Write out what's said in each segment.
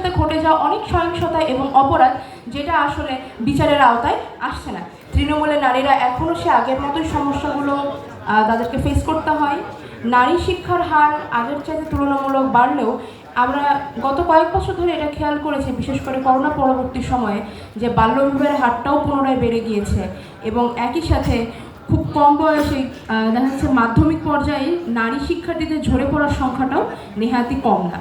সাথে ঘটে যাওয়া অনেক সহিংসতা এবং অপরাধ যেটা আসলে বিচারের আওতায় আসছে না। তৃণমূলের নারীরা এখনও সে আগের মতোই সমস্যাগুলো তাদেরকে ফেস করতে হয়। নারী শিক্ষার হার আগের চাইতে তুলনামূলক বাড়লেও আমরা গত কয়েক বছর ধরে এটা খেয়াল করেছি, বিশেষ করে করোনা পরবর্তী সময়ে, যে বাল্যবিবাহের হারটাও পুনরায় বেড়ে গিয়েছে এবং একই সাথে খুব কম বয়সে দেখা যাচ্ছে মাধ্যমিক পর্যায়ে নারী শিক্ষার্থীদের ঝরে পড়ার সংখ্যাটাও নেহাতি কম না।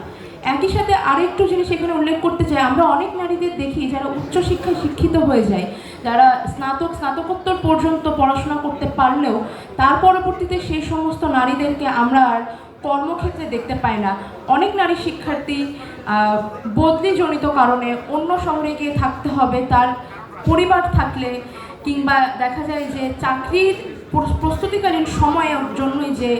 একই সাথে আরেকটু জিনিস এখানে উল্লেখ করতে চাই। আমরা অনেক নারীদের দেখি যারা উচ্চশিক্ষায় শিক্ষিত হয়ে যায়। যারা স্নাতক, স্নাতকোত্তর পর্যন্ত পড়াশোনা করতে পারলেও তার পরবর্তীতে সেই সমস্ত নারীদেরকে আমরা আর কর্মক্ষেত্রে দেখতে পাই না। অনেক নারী শিক্ষার্থী বদলিজনিত কারণে অন্য শহরে গিয়ে থাকতে হবে, তার পরিবার থাকলে কিংবা দেখা যায় যে চাকরির প্রস্তুতিকালীন সময়ের জন্যই যে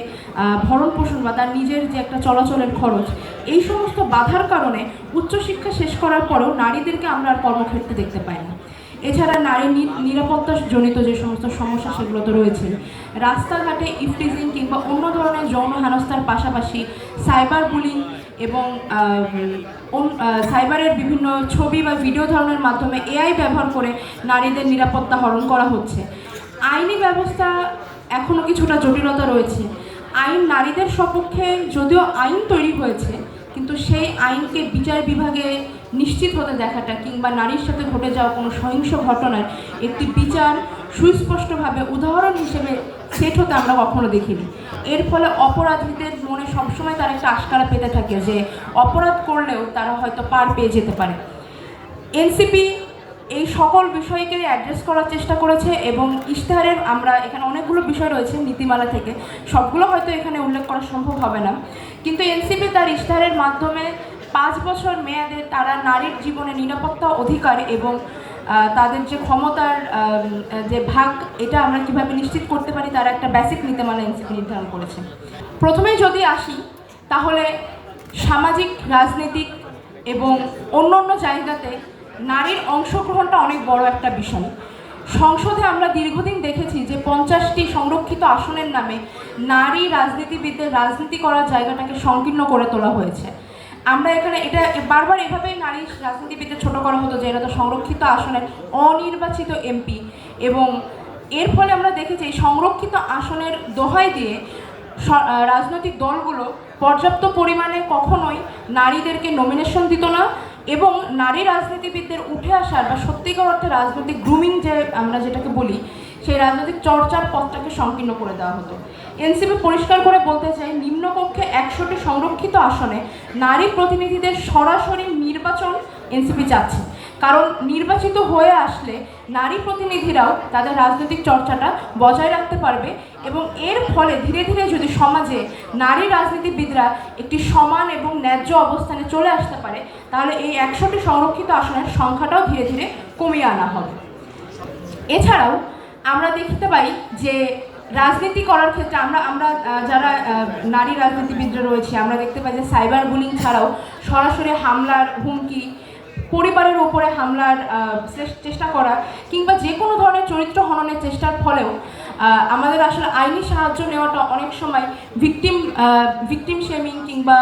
ভরণ পোষণ বা তার নিজের যে একটা চলাচলের খরচ, এই সমস্ত বাধার কারণে উচ্চশিক্ষা শেষ করার পরেও নারীদেরকে আমরা আর কর্মক্ষেত্রে দেখতে পাই না। এছাড়া নারী নিরাপত্তা জনিত যে সমস্ত সমস্যা সেগুলো তো রয়েছে, রাস্তাঘাটে ইফটিজিং কিংবা অন্য ধরনের যৌন হেনস্থার পাশাপাশি সাইবার বুলিং এবং সাইবারের বিভিন্ন ছবি বা ভিডিও ধরনের মাধ্যমে এআই ব্যবহার করে নারীদের নিরাপত্তা হরণ করা হচ্ছে। আইনি ব্যবস্থা এখনও কিছুটা জটিলতা রয়েছে। আইন নারীদের সপক্ষে যদিও আইন তৈরি হয়েছে, কিন্তু সেই আইনকে বিচার বিভাগে নিশ্চিত হতে দেখাটা কিংবা নারীর সাথে ঘটে যাওয়া কোনো সহিংস ঘটনার একটি বিচার সুস্পষ্টভাবে উদাহরণ হিসেবে সেট হতে আমরা কখনো দেখিনি। এর ফলে অপরাধীদের মনে সবসময় তার একটা আশকারা পেতে থাকে যে অপরাধ করলেও তারা হয়তো পার পেয়ে যেতে পারে। এনসিপি এই সকল বিষয়কে অ্যাড্রেস করার চেষ্টা করেছে এবং ইশতেহারের আমরা এখানে অনেকগুলো বিষয় রয়েছে নীতিমালা থেকে। সবগুলো হয়তো এখানে উল্লেখ করা সম্ভব হবে না। কিন্তু এনসিপি তার ইশতেহারের মাধ্যমে পাঁচ বছর মেয়াদে তারা নারীর জীবনে নিরাপত্তা অধিকার এবং তাদের যে ক্ষমতার যে ভাগ, এটা আমরা কীভাবে নিশ্চিত করতে পারি তারা একটা বেসিক নীতিমালা এনসিপি নির্ধারণ করেছে। প্রথমে যদি আসি, তাহলে সামাজিক, রাজনৈতিক এবং অন্য অন্য জায়গাতে নারীর অংশগ্রহণটা অনেক বড় একটা বিষয়। সংসদে আমরা দীর্ঘদিন দেখেছি যে পঞ্চাশটি সংরক্ষিত আসনের নামে নারী রাজনীতিবিদদের রাজনীতি করার জায়গাটাকে সংকীর্ণ করে তোলা হয়েছে। আমরা এখানে এটা বারবার এভাবেই নারী রাজনীতিবিদদের ছোট করা হতো যে এরা তো সংরক্ষিত আসনের অনির্বাচিত এমপি এবং এর ফলে আমরা দেখেছি এই সংরক্ষিত আসনের দোহাই দিয়ে রাজনৈতিক দলগুলো পর্যাপ্ত পরিমাণে কখনোই নারীদেরকে নমিনেশন দিত না এবং নারী রাজনীতিবিদদের উঠে আসার বা সত্যিকার অর্থে রাজনৈতিক গ্রুমিং যে আমরা যেটাকে বলি, সেই রাজনৈতিক চর্চার পথটাকে সংকীর্ণ করে দেওয়া হতো। এনসিপি পরিষ্কার করে বলতে চাই, নিম্নকক্ষে একশোটি সংরক্ষিত আসনে নারী প্রতিনিধিদের সরাসরি নির্বাচন এনসিপি চাচ্ছে। কারণ নির্বাচিত হয়ে আসলে নারী প্রতিনিধিরাও তাদের রাজনৈতিক চর্চাটা বজায় রাখতে পারবে এবং এর ফলে ধীরে ধীরে যদি সমাজে নারী রাজনীতিবিদরা একটি সমান এবং ন্যায্য অবস্থানে চলে আসতে পারে, তাহলে এই একশোটি সংরক্ষিত আসনের সংখ্যাটাও ধীরে ধীরে কমিয়ে আনা হবে। এছাড়াও আমরা দেখতে পাই যে রাজনীতি করার ক্ষেত্রে আমরা আমরা যারা নারী রাজনীতিবিদরা রয়েছে, আমরা দেখতে পাই যে সাইবার বুলিং ছাড়াও সরাসরি হামলার হুমকি পরিবারের ওপরে হামলার চেষ্টা করা কিংবা যে কোনো ধরনের চরিত্র হননের চেষ্টার ফলেও আমাদের আসলে আইনি সাহায্য নেওয়াটা অনেক সময় ভিকটিম ভিকটিম শেমিং কিংবা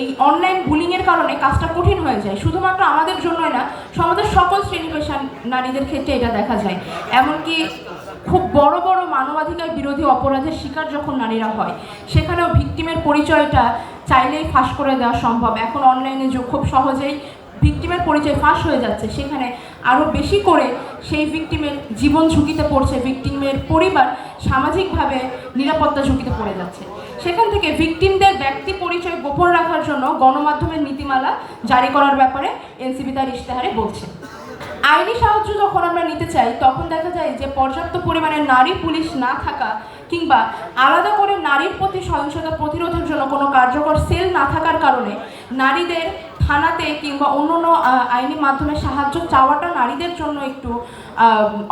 এই অনলাইন বুলিংয়ের কারণে কাজটা কঠিন হয়ে যায়। শুধুমাত্র আমাদের জন্যই না, সমাজের সকল শ্রেণি পেশার নারীদের ক্ষেত্রে এটা দেখা যায়। এমনকি খুব বড় বড় মানবাধিকার বিরোধী অপরাধের শিকার যখন নারীরা হয়, সেখানেও ভিকটিমের পরিচয়টা চাইলেই ফাঁস করে দেওয়া সম্ভব। এখন অনলাইনে যুগ খুব সহজেই ভিকটিমের পরিচয় ফাঁস হয়ে যাচ্ছে। সেখানে আরও বেশি করে সেই ভিকটিমের জীবন ঝুঁকিতে পড়ছে ভিকটিমের পরিবার সামাজিকভাবে নিরাপত্তা ঝুঁকিতে পড়ে যাচ্ছে। সেখান থেকে ভিকটিমদের ব্যক্তি পরিচয় গোপন রাখার জন্য গণমাধ্যমের নীতিমালা জারি করার ব্যাপারে এনসিবি তার ইশতেহারে বলছে। আইনি সাহায্য যখন আমরা নিতে চাই, তখন দেখা যায় যে পর্যাপ্ত পরিমাণে নারী পুলিশ না থাকা কিংবা আলাদা করে নারীর প্রতি সহিংসতা প্রতিরোধের জন্য কোনো কার্যকর সেল না থাকার কারণে নারীদের থানাতে কিংবা অন্য অন্য আইনি মাধ্যমে সাহায্য চাওয়াটা নারীদের জন্য একটু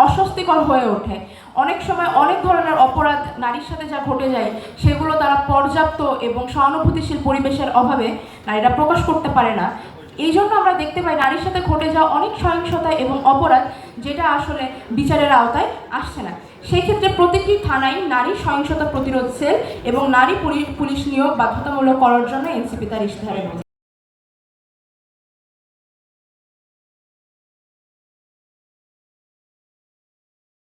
অস্বস্তিকর হয়ে ওঠে। অনেক সময় অনেক ধরনের অপরাধ নারীর সাথে যা ঘটে যায়, সেগুলো তারা পর্যাপ্ত এবং সহানুভূতিশীল পরিবেশের অভাবে নারীরা প্রকাশ করতে পারে না। এই জন্য আমরা দেখতে পাই নারীর সাথে ঘটে যাওয়া অনেক সহিংসতা এবং অপরাধ যেটা আসলে বিচারের আওতায় আসছে না। সেক্ষেত্রে প্রতিটি থানায় নারী সহিংসতা প্রতিরোধ সেল এবং নারী পুলি- পুলিশ নিয়োগ বাধ্যতামূলক করার জন্য এনসিপি তার ইশতেহারে